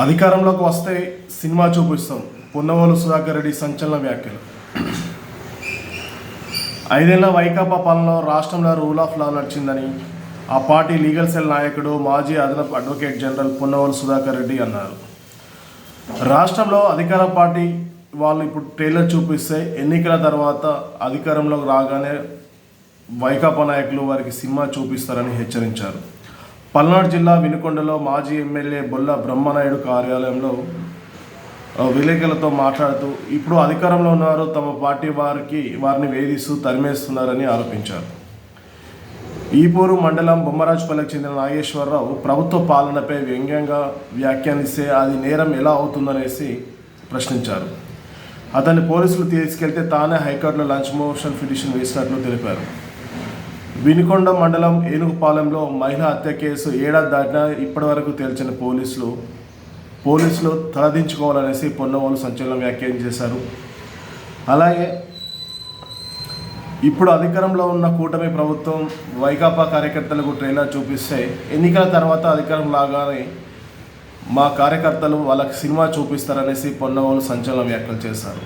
అధికారంలోకి వస్తే సినిమా చూపిస్తాం. పున్నవోలు సుధాకర్ రెడ్డి సంచలన వ్యాఖ్యలు. ఐదేళ్ళ వైకాపా పాలనలో రాష్ట్రంలో రూల్ ఆఫ్ లా నడిచిందని ఆ పార్టీ లీగల్ సెల్ నాయకుడు మాజీ అదనపు అడ్వకేట్ జనరల్ పున్నవోలు సుధాకర్ రెడ్డి అన్నారు. రాష్ట్రంలో అధికార పార్టీ వాళ్ళు ఇప్పుడు ట్రైలర్ చూపిస్తే ఎన్నికల తర్వాత అధికారంలోకి రాగానే వైకాపా నాయకులు వారికి సినిమా చూపిస్తారని హెచ్చరించారు. పల్నాడు జిల్లా వినుకొండలో మాజీ ఎమ్మెల్యే బొల్ల బ్రహ్మనాయుడు కార్యాలయంలో విలేకరులతో మాట్లాడుతూ ఇప్పుడు అధికారంలో ఉన్నారు తమ పార్టీ వారికి వారిని వేధిస్తూ తరిమేస్తున్నారని ఆరోపించారు. ఈపూరు మండలం బొమ్మరాజుపల్లికి చెందిన నాగేశ్వరరావు ప్రభుత్వ పాలనపై వ్యంగ్యంగా వ్యాఖ్యానిస్తే అది నేరం ఎలా అవుతుందనేసి ప్రశ్నించారు. అతన్ని పోలీసులు తీసుకెళ్తే తానే హైకోర్టులో లంచ్ మోషన్ పిటిషన్ వేసినట్లు తెలిపారు. వినుకొండ మండలం ఏనుగుపాలెంలో మహిళా హత్య కేసు ఏడాది దాటినా ఇప్పటివరకు తేల్చిన పోలీసులు పోలీసులు తలదించుకోవాలనేసి పొన్నవాళ్ళు సంచలనం వ్యాఖ్యానం చేశారు. అలాగే ఇప్పుడు అధికారంలో ఉన్న కూటమి ప్రభుత్వం వైకాపా కార్యకర్తలకు ట్రైలర్ చూపిస్తే ఎన్నికల తర్వాత అధికారం లాగానే మా కార్యకర్తలు వాళ్ళకి సినిమా చూపిస్తారనేసి పొన్నవాళ్ళు సంచలన వ్యాఖ్యలు చేశారు.